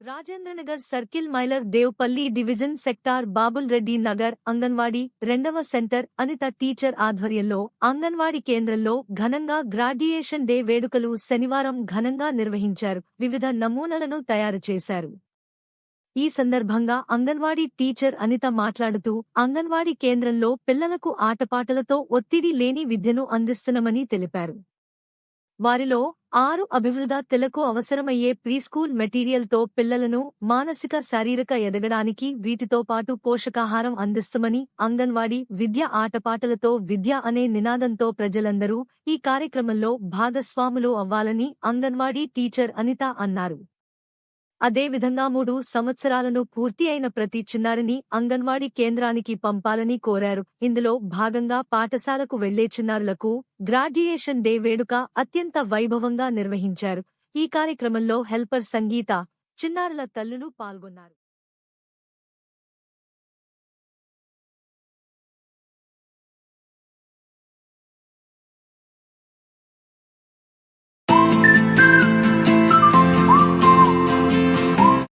Rajendranagar circle Mailardevpally division sector Babul Reddy Nagar anganwadi రెండవ centre Anitha teacher ఆధ్వర్యంలో అంగన్వాడీ కేంద్రంలో ఘనంగా గ్రాడ్యుయేషన్ డే వేడుకలు శనివారం ఘనంగా నిర్వహించారు. వివిధ నమూనాలను తయారు చేశారు. ఈ సందర్భంగా అంగన్వాడీ టీచర్ అనిత మాట్లాడుతూ అంగన్వాడీ కేంద్రంలో పిల్లలకు ఆటపాటలతో ఒత్తిడి లేని విద్యను అందిస్తున్నామని తెలిపారు. వారిలో ఆరు అభివృద్ధ తెలకు అవసరమయ్యే ప్రీస్కూల్ మెటీరియల్తో పిల్లలను మానసిక శారీరక ఎదగడానికి వీటితో పాటు పోషకాహారం అందిస్తుమని అంగన్వాడీ విద్య ఆటపాటలతో విద్య అనే నినాదంతో ప్రజలందరూ ఈ కార్యక్రమంలో భాగస్వాములు అవ్వాలని అంగన్వాడీ టీచర్ అనిత అన్నారు. అదేవిధంగా మూడు సంవత్సరాలను పూర్తి అయిన ప్రతి చిన్నారిని అంగన్వాడీ కేంద్రానికి పంపాలని కోరారు. ఇందులో భాగంగా పాఠశాలకు వెళ్ళే చిన్నారులకు గ్రాడ్యుయేషన్ డే వేడుక అత్యంత వైభవంగా నిర్వహించారు. ఈ కార్యక్రమంలో హెల్పర్ సంగీత చిన్నారుల తల్లులు పాల్గొన్నారు.